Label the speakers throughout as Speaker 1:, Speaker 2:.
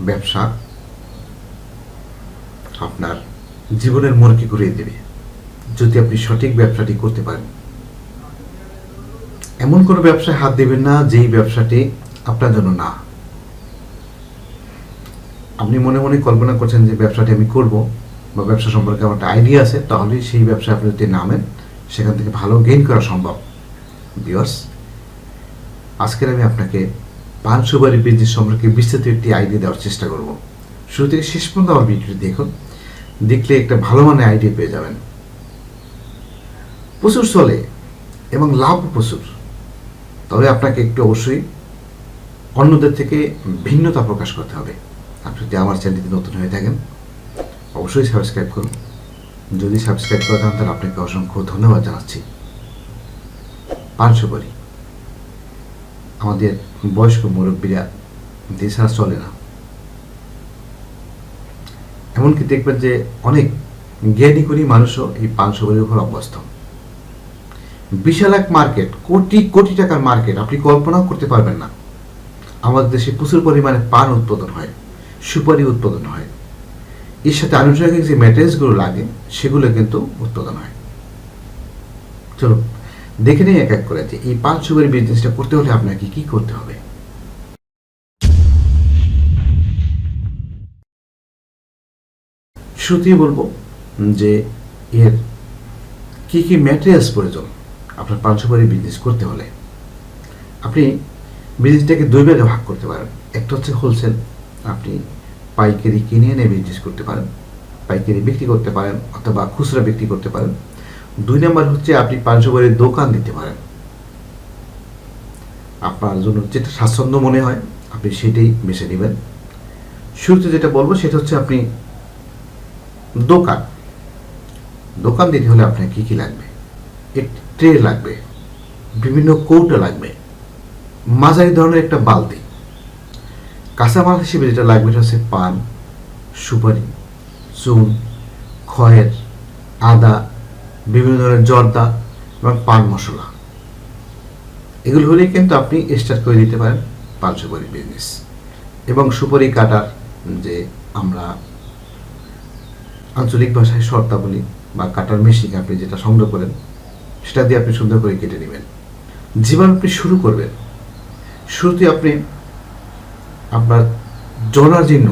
Speaker 1: ব্যবসা আপনার জীবনের মোড়কে ঘুরিয়ে দেবে। যদি আপনি সঠিক ব্যবসাটি করতে পারেন। এমন কোনো ব্যবসায় হাত দেবেন না যেই ব্যবসাটি আপনার জন্য না। আপনি মনে মনে কল্পনা করছেন যে ব্যবসাটি আমি করব বা ব্যবসা সম্পর্কে আমার একটা আইডিয়া আছে, তাহলে সেই ব্যবসায় আপনি যদি নামেন, সেখান থেকে ভালো গেইন করা সম্ভব। বিয়ার্স আজকের আমি আপনাকে পান সুপারি বিজনেস সম্পর্কে বিস্তারিত একটি আইডিয়া দেওয়ার চেষ্টা করব। শুরু থেকে শেষ পর্যন্ত আমার ভিডিওটি দেখুন। দেখলে একটা ভালো মানের আইডিয়া পেয়ে যাবেন। প্রচুর চলে এবং লাভ প্রচুর। তবে আপনাকে একটু অবশ্যই অন্যদের থেকে ভিন্নতা প্রকাশ করতে হবে। আপনি যদি আমার চ্যানেলটি নতুন হয়ে থাকেন, অবশ্যই সাবস্ক্রাইব করুন। যদি সাবস্ক্রাইব করে থাকেন, তাহলে আপনাকে অসংখ্য ধন্যবাদ জানাচ্ছি। পান সুপারি। আমাদের বয়স্ক মুরব্বীরা দেশ চলে না। এমনকি দেখবেন যে অনেক জ্ঞানী করি মানুষও এই পান সুপারির উপর অভ্যস্ত। বিশাল এক মার্কেট, কোটি কোটি টাকার মার্কেট, আপনি কল্পনাও করতে পারবেন না। আমাদের দেশে প্রচুর পরিমাণে পান উৎপাদন হয়, সুপারি উৎপাদন হয়। এর সাথে আনুষঙ্গিক যে ম্যাটেরিয়ালসগুলো লাগে, সেগুলো কিন্তু উৎপাদন হয়। চলো দেখে নিই এক এক করে যে এই পান সুপারি বিজনেসটা করতে হলে আপনাকে কি করতে হবে। শুরুতেই বলব যে এর কি কি ম্যাটেরিয়ালস প্রয়োজন আপনার পান সুপারি বিজনেস করতে হলে। আপনি বিজনেসটাকে দুই ভাগে ভাগ করতে পারেন। একটা হচ্ছে হোলসেল আপনি পাইকারি কিনে এনে বিজনেস করতে পারেন, পাইকারি বিক্রি করতে পারেন অথবা খুচরা বিক্রি করতে পারেন। দুই নম্বর হচ্ছে আপনি পান দোকান দিতে পারেন। আপনার জন্য যেটা স্বাচ্ছন্দ্য মনে হয়, আপনি সেটাই বেছে নেবেন। শুরুতে যেটা বলব, সেটা হচ্ছে আপনি দোকান। দোকান দিতে হলে আপনার কী কী লাগবে? ট্রে লাগবে, বিভিন্ন কৌটা লাগবে, মাঝারি ধরনের একটা বালতি। কাঁচামাল হিসেবে যেটা লাগবে সেটা হচ্ছে পান, সুপারি, চুন, খয়ের, আদা বিভিন্ন ধরনের জর্দা এবং পান মশলা। এগুলো হলেই কিন্তু আপনি স্টার্ট করে দিতে পারেন পান সুপারি বিজনেস। এবং সুপারি কাটার যে আমরা আঞ্চলিক ভাষায় শর্তা বলি বা কাটার মেশিন আপনি যেটা সংগ্রহ করেন, সেটা দিয়ে আপনি সুন্দর করে কেটে নেবেন। জীবন আপনি শুরু করবেন। শুরুতে আপনি আপনার জনাজীর্ণ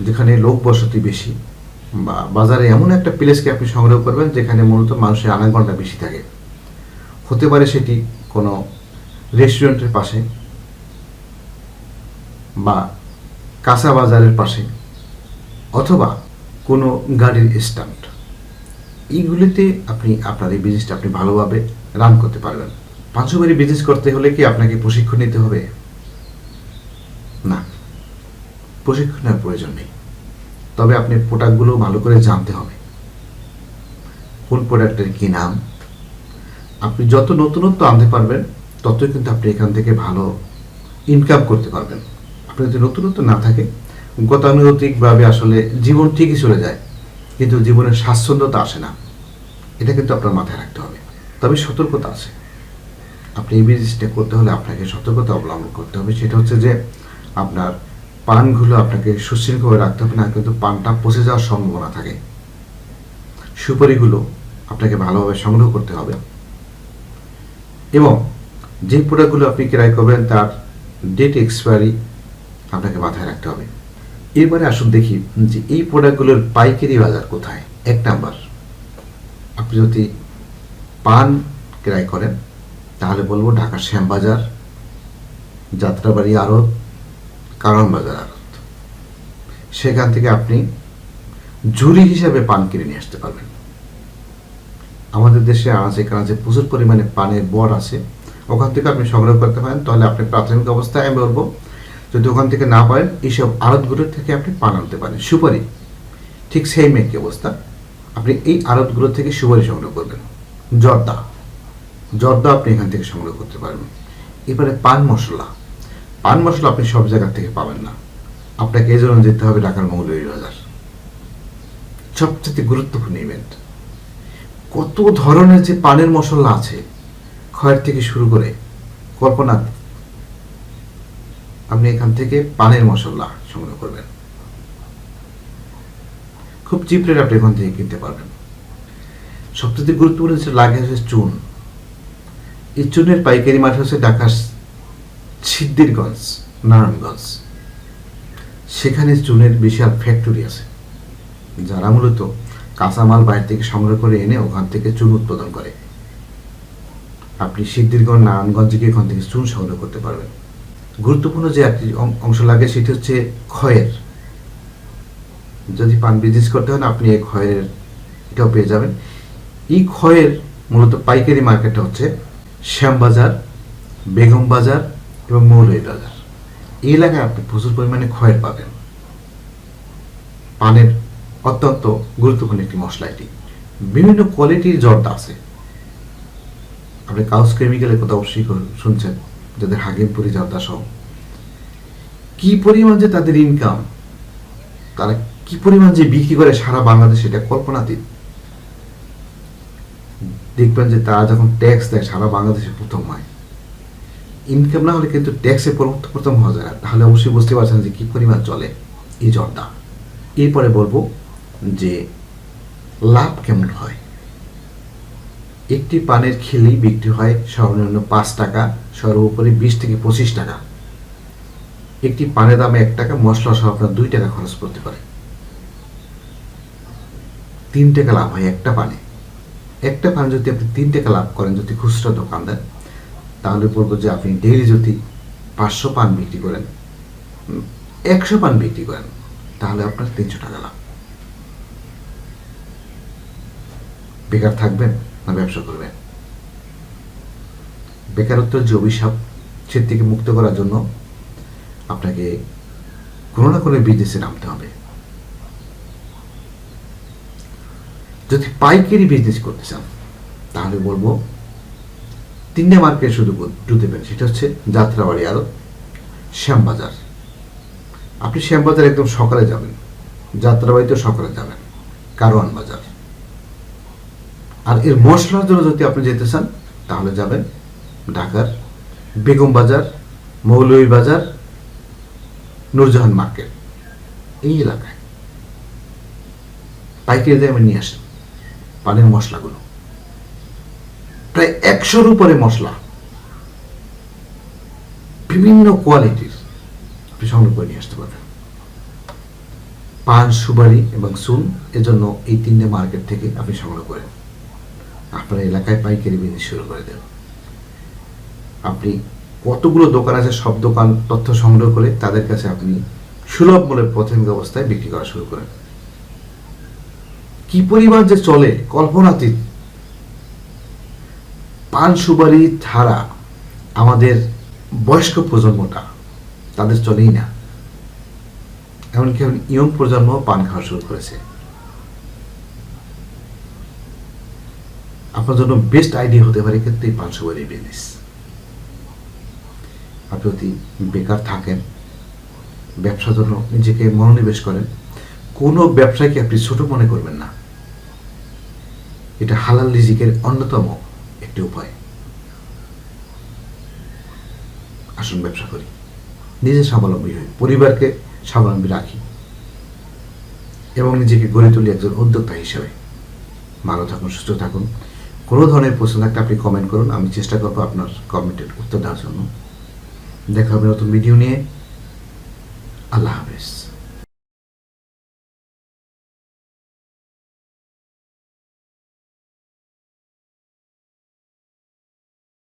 Speaker 1: যেখানে লোক বসতি বেশি বা বাজারে এমন একটা প্লেসকে আপনি সংগ্রহ করবেন যেখানে মূলত মানুষের আনাগোনাটা বেশি থাকে। হতে পারে সেটি কোনো রেস্টুরেন্টের পাশে বা কাঁচা বাজারের পাশে অথবা কোনো গাড়ির স্ট্যান্ড। এইগুলিতে আপনি আপনার এই বিজনেসটা আপনি ভালোভাবে রান করতে পারবেন। পাঁচশোবারি বিজনেস করতে হলে কি আপনাকে প্রশিক্ষণ নিতে হবে? না। প্রশিক্ষণের প্রয়োজন নেই। তবে আপনি প্রোডাক্টগুলো ভালো করে জানতে হবে। কোন প্রোডাক্টের কী নাম? আপনি যত নতুনত্ব আনতে পারবেন, ততই কিন্তু আপনি এখান থেকে ভালো ইনকাম করতে পারবেন। আপনার যদি নতুনত্ব না থাকে, গতানুগতিকভাবে আসলে জীবন ঠিকই চলে যায়, কিন্তু জীবনের স্বাচ্ছন্দ্যতা আসে না। এটা কিন্তু আপনার মাথায় রাখতে হবে। তবে সতর্কতা আছে। আপনি এই বিজনেসটা করতে হলে আপনাকে সতর্কতা অবলম্বন করতে হবে। সেটা হচ্ছে যে আপনার পানগুলো আপনাকে সুশৃঙ্খলভাবে রাখতে হবে, না কিন্তু পানটা পচে যাওয়ার সম্ভাবনা থাকে। সুপারিগুলো আপনাকে ভালোভাবে সংগ্রহ করতে হবে। এবং যে প্রোডাক্টগুলো আপনি ক্রয় করবেন, তার ডেট এক্সপায়ারি আপনাকে মাথায় রাখতে হবে। এরপরে আসুন দেখি যে এই প্রোডাক্টগুলোর পাইকারি বাজার কোথায়? এক নাম্বার, আপনি যদি পান ক্রয় করেন, তাহলে বলব ঢাকার শ্যামবাজার, যাত্রাবাড়ি, আড়ত কারণ বাজার আড়ত সেখান থেকে আপনি ঝুড়ি হিসাবে পান কিনে নিয়ে আসতে পারবেন। আমাদের দেশে আনাচে কানাচে প্রচুর পরিমাণে পানের বর আছে। ওখান থেকে আপনি সংগ্রহ করতে পারেন, তাহলে আপনি প্রাথমিক অবস্থায় আমি বলব, যদি ওখান থেকে না পারেন, এইসব আড়তগুলোর থেকে আপনি পান আনতে পারেন। সুপারি, ঠিক সেই একই অবস্থা। আপনি এই আড়তগুলো থেকে সুপারি সংগ্রহ করবেন। জর্দা জর্দা আপনি এখান থেকে সংগ্রহ করতে পারবেন। এবারে পান মশলা। পান মশলা আপনি সব জায়গা থেকে পাবেন না। আপনাকে এই জন্য যেতে হবে ঢাকার মৌলভীবাজার সবচেয়ে গুরুত্বপূর্ণ ইভেন্ট কত ধরনের যে পানের মশলা আছে খয়ের থেকে শুরু করে কল্পনা, আপনি এখান থেকে পানের মশলা সংগ্রহ করবেন। খুব চিপ রেট আপনি এখান থেকে কিনতে পারবেন। সবচেয়ে গুরুত্বপূর্ণ হচ্ছে লাগে হচ্ছে চুন। এই চুনের পাইকারি মাঠ হচ্ছে ঢাকার সিদ্দিরগঞ্জ নারায়ণগঞ্জ। সেখানে চুনের বিশাল ফ্যাক্টরি আছে, যারা মূলত কাঁচামাল বাইরে থেকে সংগ্রহ করে এনে ওখান থেকে চুন উৎপাদন করে। আপনি সিদ্ধিরগঞ্জ নারায়ণগঞ্জে গিয়ে ওখান থেকে চুন সংগ্রহ করতে পারবেন। গুরুত্বপূর্ণ যে একটি অংশ লাগে সেটি হচ্ছে ক্ষয়ের। যদি পান বিজনেস করতে হন আপনি এই ক্ষয়ের এটাও পেয়ে যাবেন। এই ক্ষয়ের মূলত পাইকারি মার্কেটটা হচ্ছে শ্যামবাজার, বেগম বাজার এবং মৌলভী বাজার এই এলাকায় আপনি প্রচুর পরিমাণে ক্ষয়ের পাবেন। পানের অত্যন্ত গুরুত্বপূর্ণ একটি মশলা এটি। বিভিন্ন কোয়ালিটির জর্দা আছে। আপনি কাউস কেমিক্যালের কথা অবশ্যই শুনছেন, যাদের হাগিমপুরি জর্দা সহ কি পরিমাণ যে তাদের ইনকাম তারা কি পরিমাণ যে বিক্রি করে সারা বাংলাদেশ, এটা কল্পনাতীত। দেখবেন যে তারা যখন ট্যাক্স দেয়, সারা বাংলাদেশে প্রথম হয়। ইনকাম না হলে কিন্তু ট্যাক্সে প্রথম হওয়া যায় না। তাহলে অবশ্যই বুঝতে পারছেন যে কি পরিমাণ চলে এই জর্দা এরপরে বলব যে লাভ কেমন হয়? একটি পানের খিলি বিক্রি হয় সর্বনিম্ন পাঁচ টাকা, সর্বোপরি বিশ থেকে পঁচিশ টাকা। একটি পানের দামে এক টাকা, মশলা সহ আপনার দুই টাকা খরচ করতে পারে। তিন টাকা লাভ হয় একটা পানে। একটা পান যদি আপনি তিন টাকা লাভ করেন, যদি খুচরা দোকান দেন তাহলে বলব যে আপনি ডেইলি যদি পাঁচশো পান বিক্রি করেন একশো পান বিক্রি করেন, তাহলে আপনার তিনশো টাকা লাভ। বেকার থাকবেন না ব্যবসা করবেন? বেকারত্বের যে অভিশাপ সে থেকে মুক্ত করার জন্য আপনাকে কোনো না কোনো বিজনেসে নামতে হবে। যদি পাইকারি বিজনেস করতে চান, তাহলে বলব তিনটে মার্কেট শুধু দেবেন সেটা হচ্ছে যাত্রাবাড়ি আরও শ্যামবাজার। আপনি শ্যামবাজার একদম সকালে যাবেন। যাত্রাবাড়িতেও সকালে যাবেন। কারওয়ান বাজার। আর এর মশলার জন্য যদি আপনি যেতে চান, তাহলে যাবেন ঢাকার বেগম বাজার, মৌলভী বাজার, নূরজাহান মার্কেট। এই এলাকায়। পাইকারি দিয়ে আমি নিয়ে আসেন পানের মশলাগুলো। প্রায় একশোর উপরে মশলা। বিভিন্ন কোয়ালিটির। আপনি সংগ্রহ করে নিয়ে আসতে পারবেন। পান, সুপারি এবং সুন এজন্য এই তিনটে মার্কেট থেকে আপনি সংগ্রহ করেন। আপনার এলাকায় পাইকারি বিজনেস শুরু করে দেন। আপনি কতগুলো দোকান আছে, সব দোকান তথ্য সংগ্রহ করে তাদের কাছে আপনি সুলভ মূল্যে প্রাথমিক অবস্থায় বিক্রি করা শুরু করেন। কি পরিমাণ যে চলে, কল্পনাতীত। পান সুপারি ছাড়া আমাদের বয়স্ক প্রজন্মটা তাদের চলেই না। এমনকি এখন ইয়ং প্রজন্ম পান খাওয়া শুরু করেছে। আপনার জন্য বেস্ট আইডিয়া হতে পারে কিন্তু এই পান সুপারি বিজনেস আপনি যদি বেকার থাকেন, ব্যবসার জন্য নিজেকে মনোনিবেশ করেন, কোনো ব্যবসাকে আপনি ছোট মনে করবেন না। এটা হালাল রিজিকের অন্যতম একটি উপায় আসুন ব্যবসা করি। নিজে স্বাবলম্বী হই, পরিবারকে স্বাবলম্বী রাখি এবং নিজেকে গড়ে তুলি একজন উদ্যোক্তা হিসেবে। ভালো থাকুন, সুস্থ থাকুন। কোনো ধরনের প্রশ্ন থাকলে আপনি কমেন্ট করুন। আমি চেষ্টা করব আপনার কমেন্টের উত্তর দেওয়ার জন্য। দেখা হবে নতুন ভিডিও নিয়ে। আল্লাহ হাফেজ।